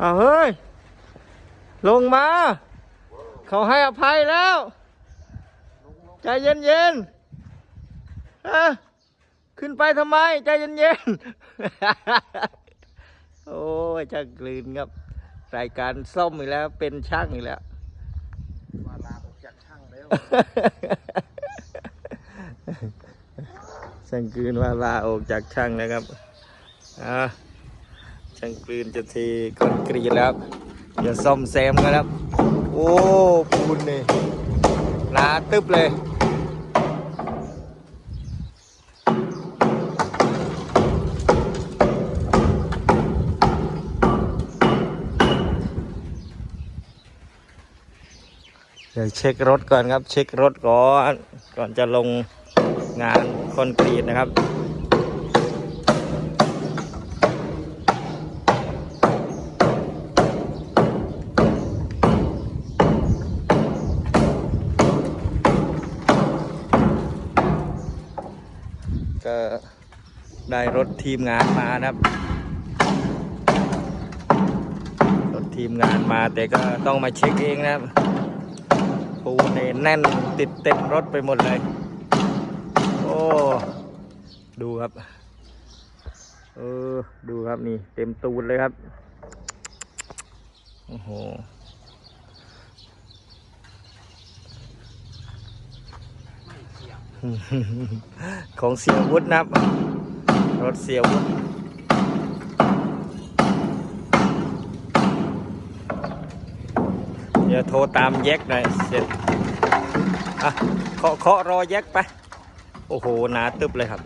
เอาเฮ้ย ลงมา เขาให้อภัยแล้ว ใจเย็นเย็นๆอะขึ้นไปทำไม ใจเย็นเย็นๆโอ้ยช่างกลืนครับ รายการซ่อมอีกแล้ว เป็นช่างอีกแล้วมาลาออกจากช่างแล้วช่างกลืนว่าลาออกจากช่างนะครับอ่า ช่างกลืนจะเทคอนกรีตแล้วเดี๋ยวซ่อมแซมกันครับ โอ้ปูนนี่หนาตึบเลยเดี๋ยวเช็ครถก่อนครับ เช็ครถก่อน ก่อนจะลงงานคอนกรีตนะครับ ก็ได้รถทีมงานมานะครับ รถทีมงานมาแต่ก็ต้องมาเช็คเองนะครับปูเนแน่นติดเต็มรถไปหมดเลย โอ้ดูครับเออดูครับนี่เต็มตูนเลยครับโอ้โห ของเสียวุฒนะครับ รถเสียวุฒเดี๋ยวโทรตามแยกหน่อยเสร็จอะเคาะเคาะรอแยกไป โอ้โห หนาตึบเลยครับ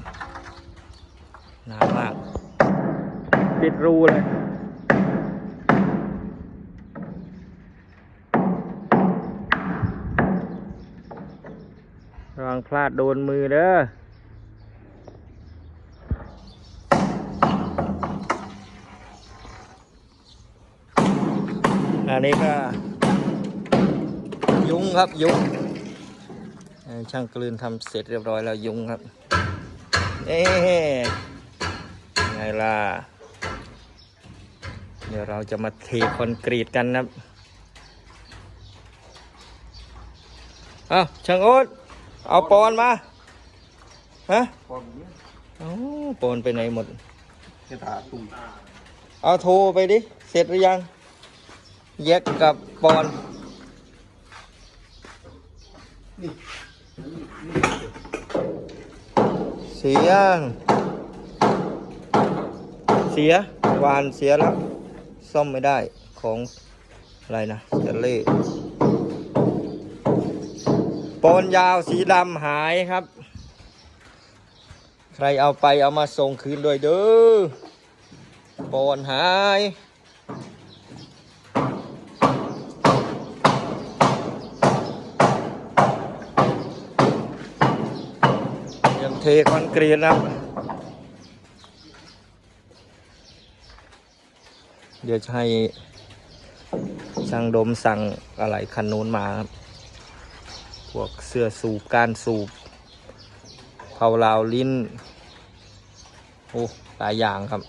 หนามาก ปิดรูเลย ลาดโดนมือเด้ออันนี้ก็ ยุงครับยุงช่างกลืนทำเสร็จเรียบร้อยแล้วยุงครับเอ๊ไงล่ะ เดี๋ยวเราจะมาเทคอนกรีตกันนะครับเอาช่างโอ๊ต เอาปอนมาฮะปอนนี้เอาปอนไปไหนหมดกระถาตุ้งเอาโทรไปดิ เสร็จหรือยัง แยกกับปอนเสียงเสียวานเสียแล้ว ซ่อมไม่ได้ของอะไรนะเจเล่ ปอนยาวสีดำหายครับ ใครเอาไปเอามาส่งคืนด้วยเด้อปอนหายยังเทคอนกรีตนะครับ เดี๋ยวจะให้ช่างดมสั่งอะไรคันนู้นมาครับ วกเสื้อสูบการสูบเผาลาวลิ้น โอ้ หลายอย่างครับ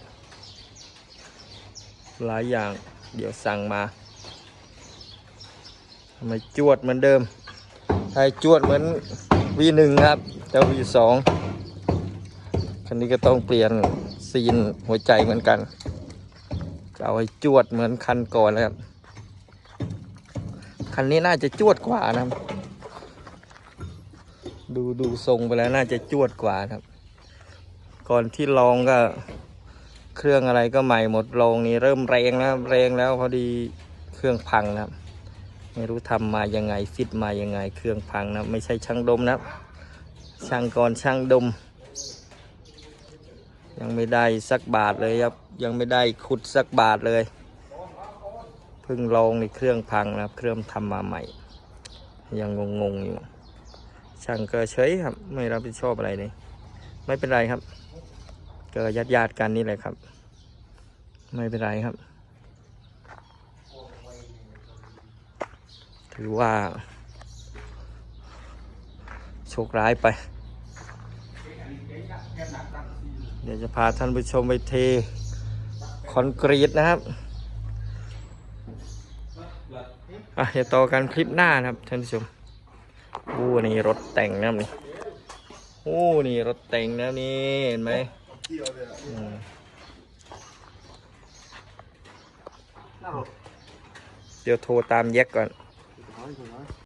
หลายอย่างเดี๋ยวสั่งมาทำไมจวดเหมือนเดิมให้จวดเหมือน V1 ครับ แต่ V2 คันนี้ก็ต้องเปลี่ยนซีนหัวใจเหมือนกันเอาให้จวดเหมือนคันก่อนนะครับ คันนี้น่าจะจวดกว่านะครับ ดูดูทรงไปแล้วน่าจะจวดกว่าครับ ก่อนที่ลองก็เครื่องอะไรก็ใหม่หมดลองนี้เริ่มแรงแล้วแรงแล้วพอดีเครื่องพังนะครับ ไม่รู้ทำมายังไงฟิตมายังไง เครื่องพังนะไม่ใช่ช่างดมนะช่างก่อนช่างดม ยังไม่ได้สักบาทเลยครับ ยังไม่ได้ขุดสักบาทเลยเพิ่งลองในเครื่องพังนะครับ เครื่องทำมาใหม่ ยังงงๆอยู่ ช่างก็เฉยครับ ไม่รับผิดชอบอะไรเลย ไม่เป็นไรครับ เก็ญาติญาติกันนี่แหละครับ ไม่เป็นไรครับ ถือว่า โชคร้ายไป เดี๋ยวจะพาท่านผู้ชมไปเทคอนกรีตนะครับอะจะต่อกันคลิปหน้านะครับท่านผู้ชม โอ้นี่รถแต่งนะนี่โอ้นี่รถแต่งนะนี่เห็นไหมเกี่ยวเลยอะอืมน่ารถเดี๋ยวโทรตามแยกก่อน